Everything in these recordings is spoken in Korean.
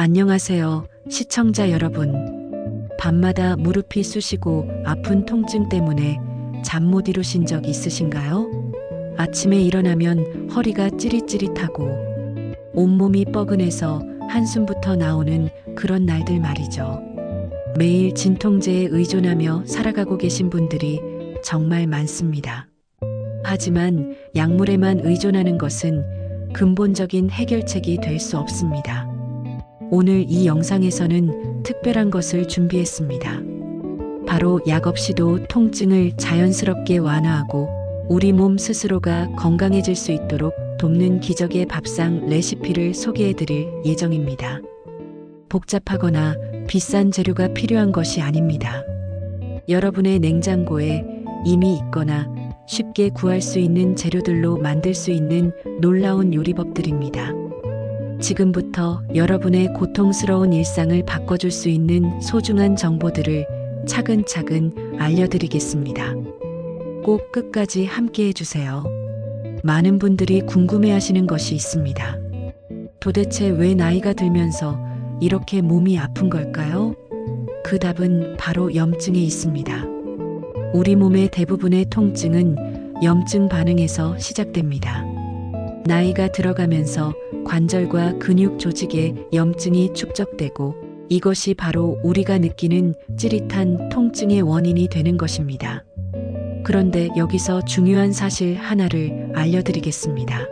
안녕하세요, 시청자 여러분. 밤마다 무릎이 쑤시고 아픈 통증 때문에 잠 못 이루신 적 있으신가요? 아침에 일어나면 허리가 찌릿찌릿하고 온몸이 뻐근해서 한숨부터 나오는 그런 날들 말이죠. 매일 진통제에 의존하며 살아가고 계신 분들이 정말 많습니다. 하지만 약물에만 의존하는 것은 근본적인 해결책이 될 수 없습니다. 오늘 이 영상에서는 특별한 것을 준비했습니다. 바로 약 없이도 통증을 자연스럽게 완화하고 우리 몸 스스로가 건강해질 수 있도록 돕는 기적의 밥상 레시피를 소개해 드릴 예정입니다. 복잡하거나 비싼 재료가 필요한 것이 아닙니다. 여러분의 냉장고에 이미 있거나 쉽게 구할 수 있는 재료들로 만들 수 있는 놀라운 요리법들입니다. 지금부터 여러분의 고통스러운 일상을 바꿔줄 수 있는 소중한 정보들을 차근차근 알려드리겠습니다. 꼭 끝까지 함께 해주세요. 많은 분들이 궁금해 하시는 것이 있습니다. 도대체 왜 나이가 들면서 이렇게 몸이 아픈 걸까요? 그 답은 바로 염증에 있습니다. 우리 몸의 대부분의 통증은 염증 반응에서 시작됩니다. 나이가 들어가면서 관절과 근육 조직에 염증이 축적되고 이것이 바로 우리가 느끼는 찌릿한 통증의 원인이 되는 것입니다. 그런데 여기서 중요한 사실 하나를 알려드리겠습니다.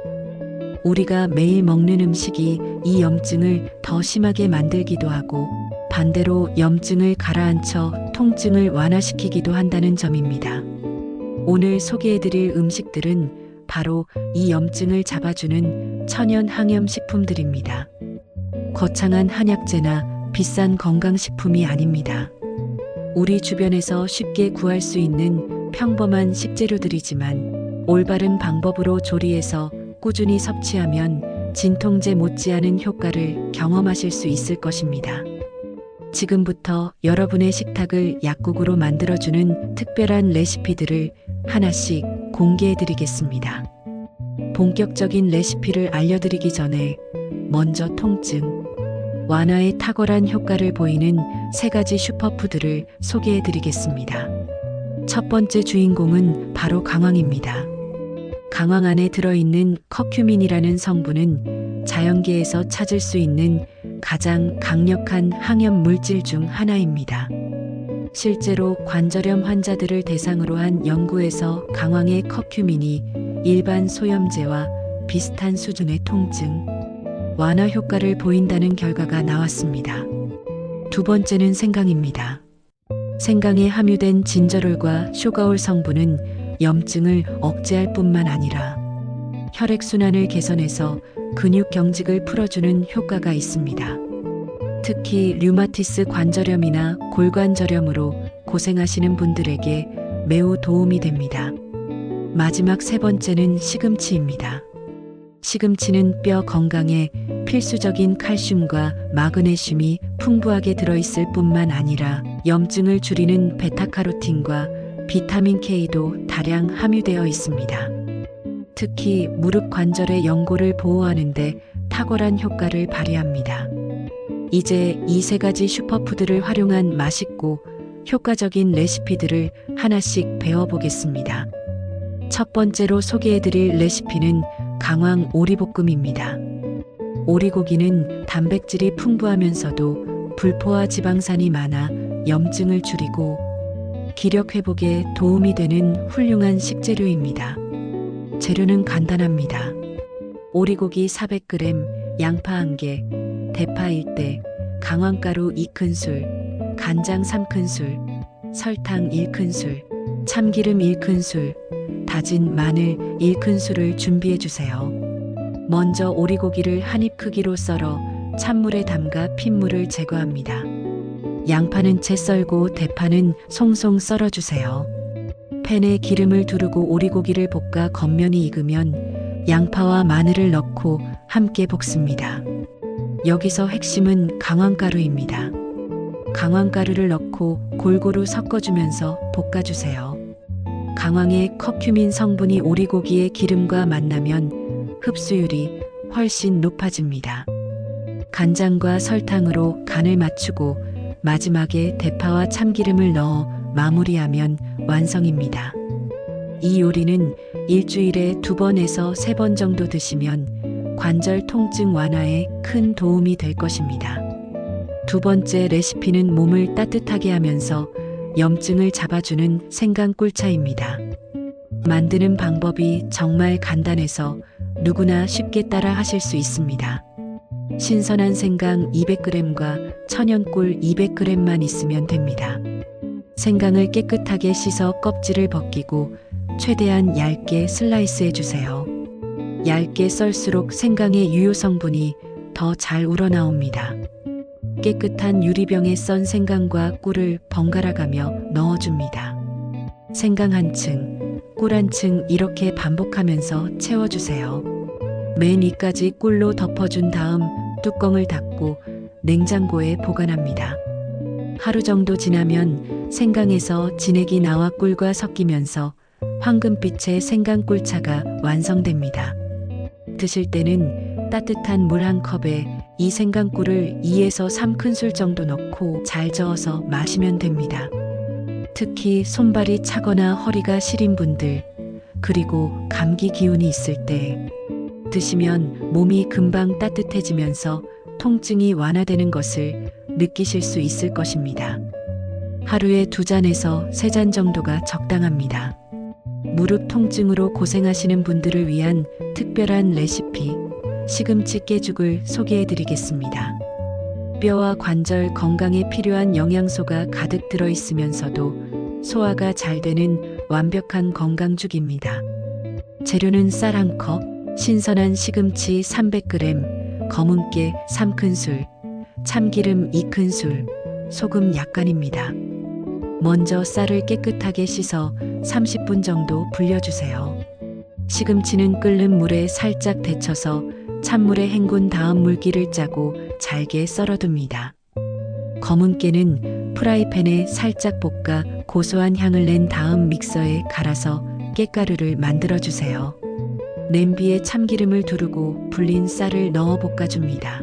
우리가 매일 먹는 음식이 이 염증을 더 심하게 만들기도 하고 반대로 염증을 가라앉혀 통증을 완화시키기도 한다는 점입니다. 오늘 소개해드릴 음식들은 바로 이 염증을 잡아주는 천연 항염 식품들입니다. 거창한 한약재나 비싼 건강식품이 아닙니다. 우리 주변에서 쉽게 구할 수 있는 평범한 식재료들이지만 올바른 방법으로 조리해서 꾸준히 섭취하면 진통제 못지않은 효과를 경험하실 수 있을 것입니다. 지금부터 여러분의 식탁을 약국으로 만들어주는 특별한 레시피들을 하나씩 공개해 드리겠습니다. 본격적인 레시피를 알려드리기 전에 먼저 통증, 완화에 탁월한 효과를 보이는 세 가지 슈퍼푸드를 소개해 드리겠습니다. 첫 번째 주인공은 바로 강황입니다. 강황 안에 들어있는 커큐민이라는 성분은 자연계에서 찾을 수 있는 가장 강력한 항염 물질 중 하나입니다. 실제로 관절염 환자들을 대상으로 한 연구에서 강황의 커큐민이 일반 소염제와 비슷한 수준의 통증, 완화 효과를 보인다는 결과가 나왔습니다. 두 번째는 생강입니다. 생강에 함유된 진저롤과 쇼가올 성분은 염증을 억제할 뿐만 아니라 혈액순환을 개선해서 근육 경직을 풀어주는 효과가 있습니다. 특히 류마티스 관절염이나 골관절염으로 고생하시는 분들에게 매우 도움이 됩니다. 마지막 세 번째는 시금치입니다. 시금치는 뼈 건강에 필수적인 칼슘과 마그네슘이 풍부하게 들어있을 뿐만 아니라 염증을 줄이는 베타카로틴과 비타민 K도 다량 함유되어 있습니다. 특히 무릎 관절의 연골을 보호하는데 탁월한 효과를 발휘합니다. 이제 이 세 가지 슈퍼푸드를 활용한 맛있고 효과적인 레시피들을 하나씩 배워보겠습니다. 첫 번째로 소개해드릴 레시피는 강황 오리볶음입니다. 오리고기는 단백질이 풍부하면서도 불포화 지방산이 많아 염증을 줄이고 기력 회복에 도움이 되는 훌륭한 식재료입니다. 재료는 간단합니다. 오리고기 400g, 양파 1개, 대파 1대, 강황가루 2큰술, 간장 3큰술, 설탕 1큰술, 참기름 1큰술, 다진 마늘 1큰술을 준비해 주세요. 먼저 오리고기를 한입 크기로 썰어 찬물에 담가 핏물을 제거합니다. 양파는 채 썰고 대파는 송송 썰어 주세요. 팬에 기름을 두르고 오리고기를 볶아 겉면이 익으면 양파와 마늘을 넣고 함께 볶습니다. 여기서 핵심은 강황가루입니다. 강황가루를 넣고 골고루 섞어주면서 볶아주세요. 강황의 커큐민 성분이 오리고기의 기름과 만나면 흡수율이 훨씬 높아집니다. 간장과 설탕으로 간을 맞추고 마지막에 대파와 참기름을 넣어 마무리하면 완성입니다. 이 요리는 일주일에 두 번에서 세 번 정도 드시면 관절 통증 완화에 큰 도움이 될 것입니다. 두 번째 레시피는 몸을 따뜻하게 하면서 염증을 잡아주는 생강 꿀차입니다. 만드는 방법이 정말 간단해서 누구나 쉽게 따라 하실 수 있습니다. 신선한 생강 200g과 천연꿀 200g만 있으면 됩니다. 생강을 깨끗하게 씻어 껍질을 벗기고 최대한 얇게 슬라이스 해주세요. 얇게 썰수록 생강의 유효 성분이 더 잘 우러나옵니다. 깨끗한 유리병에 썬 생강과 꿀을 번갈아 가며 넣어줍니다. 생강 한 층, 꿀 한 층 이렇게 반복하면서 채워주세요. 맨 위까지 꿀로 덮어준 다음 뚜껑을 닫고 냉장고에 보관합니다. 하루 정도 지나면 생강에서 진액이 나와 꿀과 섞이면서 황금빛의 생강꿀차가 완성됩니다. 드실 때는 따뜻한 물 한 컵에 이 생강꿀을 2에서 3큰술 정도 넣고 잘 저어서 마시면 됩니다. 특히 손발이 차거나 허리가 시린 분들, 그리고 감기 기운이 있을 때 드시면 몸이 금방 따뜻해지면서 통증이 완화되는 것을 느끼실 수 있을 것입니다. 하루에 두 잔에서 세 잔 정도가 적당합니다. 무릎 통증으로 고생하시는 분들을 위한 특별한 레시피 시금치 깨죽을 소개해 드리겠습니다. 뼈와 관절 건강에 필요한 영양소가 가득 들어 있으면서도 소화가 잘 되는 완벽한 건강죽입니다. 재료는 쌀 한 컵, 신선한 시금치 300g, 검은깨 3큰술, 참기름 2큰술, 소금 약간입니다. 먼저 쌀을 깨끗하게 씻어 30분 정도 불려주세요. 시금치는 끓는 물에 살짝 데쳐서 찬물에 헹군 다음 물기를 짜고 잘게 썰어둡니다. 검은 깨는 프라이팬에 살짝 볶아 고소한 향을 낸 다음 믹서에 갈아서 깨가루를 만들어 주세요. 냄비에 참기름을 두르고 불린 쌀을 넣어 볶아줍니다.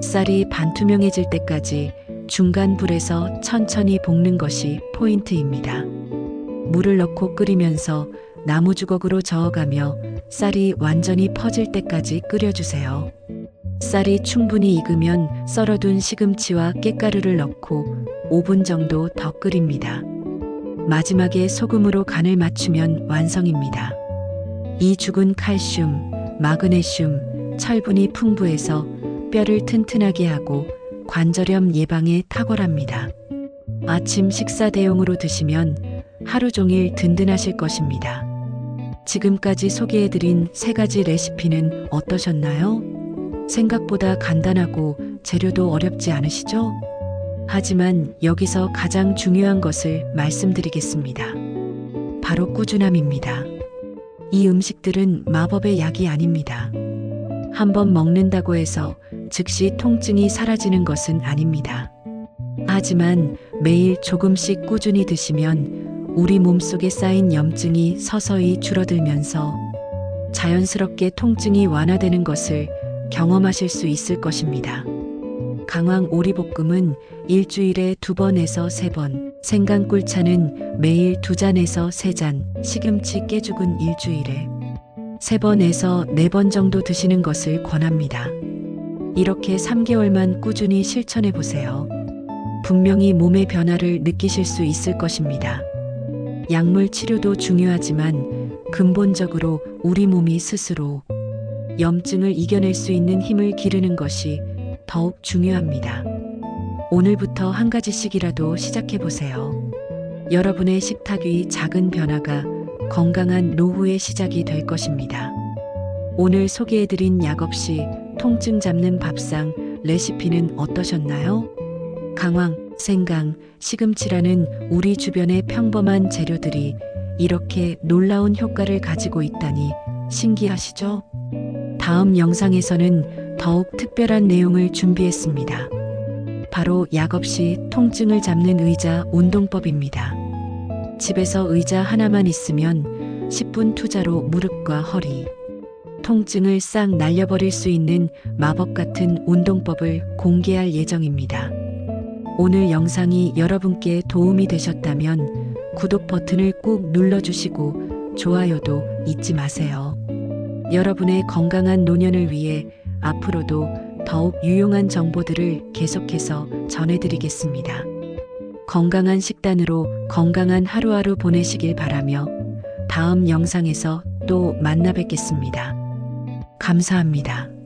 쌀이 반투명해질 때까지 중간 불에서 천천히 볶는 것이 포인트입니다. 물을 넣고 끓이면서 나무 주걱으로 저어가며 쌀이 완전히 퍼질 때까지 끓여주세요. 쌀이 충분히 익으면 썰어둔 시금치와 깨가루를 넣고 5분 정도 더 끓입니다. 마지막에 소금으로 간을 맞추면 완성입니다. 이 죽은 칼슘, 마그네슘, 철분이 풍부해서 뼈를 튼튼하게 하고 관절염 예방에 탁월합니다. 아침 식사 대용으로 드시면 하루 종일 든든하실 것입니다. 지금까지 소개해드린 세 가지 레시피는 어떠셨나요? 생각보다 간단하고 재료도 어렵지 않으시죠? 하지만 여기서 가장 중요한 것을 말씀드리겠습니다. 바로 꾸준함입니다. 이 음식들은 마법의 약이 아닙니다. 한번 먹는다고 해서 즉시 통증이 사라지는 것은 아닙니다. 하지만 매일 조금씩 꾸준히 드시면 우리 몸속에 쌓인 염증이 서서히 줄어들면서 자연스럽게 통증이 완화되는 것을 경험하실 수 있을 것입니다. 강황 오리볶음은 일주일에 두 번에서 세 번, 생강꿀차는 매일 두 잔에서 세 잔, 시금치 깨죽은 일주일에 세 번에서 네 번 정도 드시는 것을 권합니다. 이렇게 3개월만 꾸준히 실천해 보세요. 분명히 몸의 변화를 느끼실 수 있을 것입니다. 약물 치료도 중요하지만 근본적으로 우리 몸이 스스로 염증을 이겨낼 수 있는 힘을 기르는 것이 더욱 중요합니다. 오늘부터 한 가지씩이라도 시작해 보세요. 여러분의 식탁 위 작은 변화가 건강한 노후의 시작이 될 것입니다. 오늘 소개해드린 약 없이 통증 잡는 밥상 레시피는 어떠셨나요? 강황, 생강, 시금치라는 우리 주변의 평범한 재료들이 이렇게 놀라운 효과를 가지고 있다니 신기하시죠? 다음 영상에서는 더욱 특별한 내용을 준비했습니다. 바로 약 없이 통증을 잡는 의자 운동법입니다. 집에서 의자 하나만 있으면 10분 투자로 무릎과 허리, 통증을 싹 날려버릴 수 있는 마법 같은 운동법을 공개할 예정입니다. 오늘 영상이 여러분께 도움이 되셨다면 구독 버튼을 꾹 눌러주시고 좋아요도 잊지 마세요. 여러분의 건강한 노년을 위해 앞으로도 더욱 유용한 정보들을 계속해서 전해드리겠습니다. 건강한 식단으로 건강한 하루하루 보내시길 바라며 다음 영상에서 또 만나 뵙겠습니다. 감사합니다.